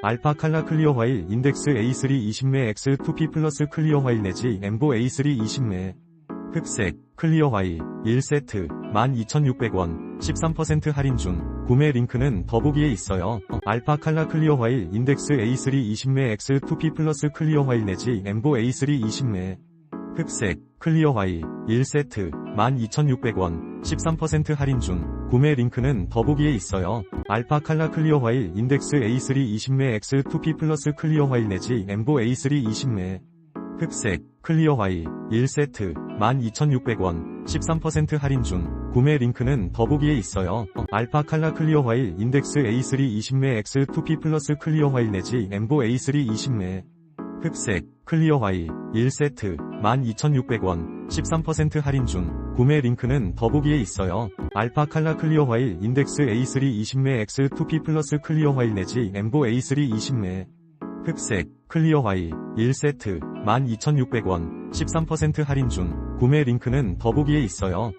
알파 칼라 클리어 화일 인덱스 A3 20매 X2P 플러스 클리어 화일 내지 엠보 A3 20매. 흑색 클리어 화일 1세트 12,600원 13% 할인 중. 구매 링크는 더보기에 있어요. 알파 칼라 클리어 화일 인덱스 A3 20매 X2P 플러스 클리어 화일 내지 엠보 A3 20매. 흑색 클리어 화일 1세트 12,600원 13% 할인 중 구매 링크는 더보기에 있어요. 알파 칼라 클리어 화일 인덱스 A3 20매 X2P 플러스 클리어 화일 내지 엠보 A3 20매 흑색 클리어 화일 1세트 12,600원 13% 할인 중 구매 링크는 더보기에 있어요. 알파 칼라 클리어 화일 인덱스 A3 20매 X2P 플러스 클리어 화일 내지 엠보 A3 20매 흑색 클리어 화일 1세트 12,600원 13% 할인 중 구매 링크는 더보기에 있어요. 알파 칼라 클리어 화일 인덱스 A3 20매 X2P 플러스 클리어 화일 내지 엠보 A3 20매 흑색 클리어 화일 1세트 12,600원 13% 할인 중 구매 링크는 더보기에 있어요.